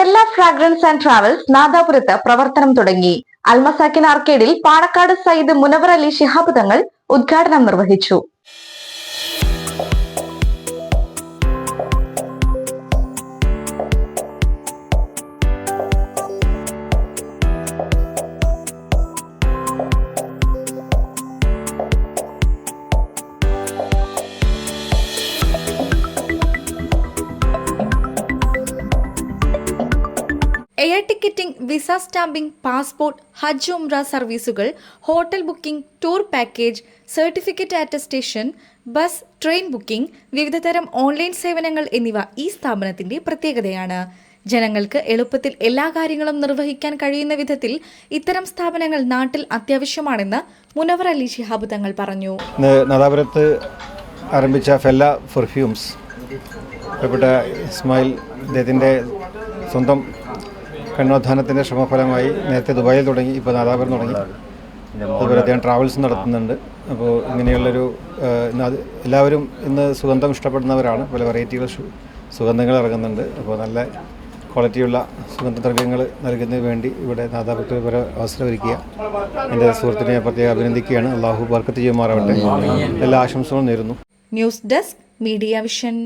ഫെല്ല fragrance and travels നാദാപുരത്ത് പ്രവർത്തനം തുടങ്ങി അൽമസാക്കിൻ ആർക്കേഡിൽ പാണക്കാട് സയ്യിദ് മുനവർ അലി ശിഹാബ് തങ്ങൾ ഉദ്ഘാടനം നിർവഹിച്ചു air ticketing visa stamping passport ഹജ്ജ് ഉംറ സർവീസുകൾ hotel booking tour package certificate attestation bus train booking വിവിധതരം ഓൺലൈൻ സേവനങ്ങൾ എന്നിവ ഈ സ്ഥാപനത്തിന്റെ പ്രത്യേകതയാണ്. ജനങ്ങൾക്ക് എളുപ്പത്തിൽ എല്ലാ കാര്യങ്ങളും നിർവഹിക്കാൻ കഴിയുന്ന വിധത്തിൽ ഇത്തരം സ്ഥാപനങ്ങൾ നാട്ടിൽ അത്യാവശ്യമാണെന്ന് മുനവർ അലി ഷിഹാബ് തങ്ങൾ പറഞ്ഞു. നദാപുരത്ത് ആരംഭിച്ച ഫെല്ല പെർഫ്യൂംസ്. ഇസ്മായിൽ അദ്ദേഹത്തിന്റെ സ്വന്തം കണ്ണോദ്ധാനത്തിന്റെ ശ്രമഫലമായി നേരത്തെ ദുബായിൽ തുടങ്ങി ഇപ്പോൾ നാദാപുരം തുടങ്ങി. അതുപോലെ അദ്ദേഹം ട്രാവൽസ് നടത്തുന്നുണ്ട്. അപ്പോൾ ഇങ്ങനെയുള്ളൊരു എല്ലാവരും ഇന്ന് സുഗന്ധം ഇഷ്ടപ്പെടുന്നവരാണ്. പല വെറൈറ്റികൾ സുഗന്ധങ്ങൾ ഇറങ്ങുന്നുണ്ട്. അപ്പോൾ നല്ല ക്വാളിറ്റിയുള്ള സുഗന്ധദ്രവ്യങ്ങൾ നൽകുന്നതിന് വേണ്ടി ഇവിടെ നാദാപുരത്ത് ഒരു അവസരം ഒരുക്കുക എന്റെ സുഹൃത്തിനെ പ്രത്യേകം അഭിനന്ദിക്കുകയാണ്. അള്ളാഹു ബർക്കത്ത് ചെയ്യുമാറാവട്ടെ. എല്ലാ ആശംസകളും നേരുന്നു. News desk media vision.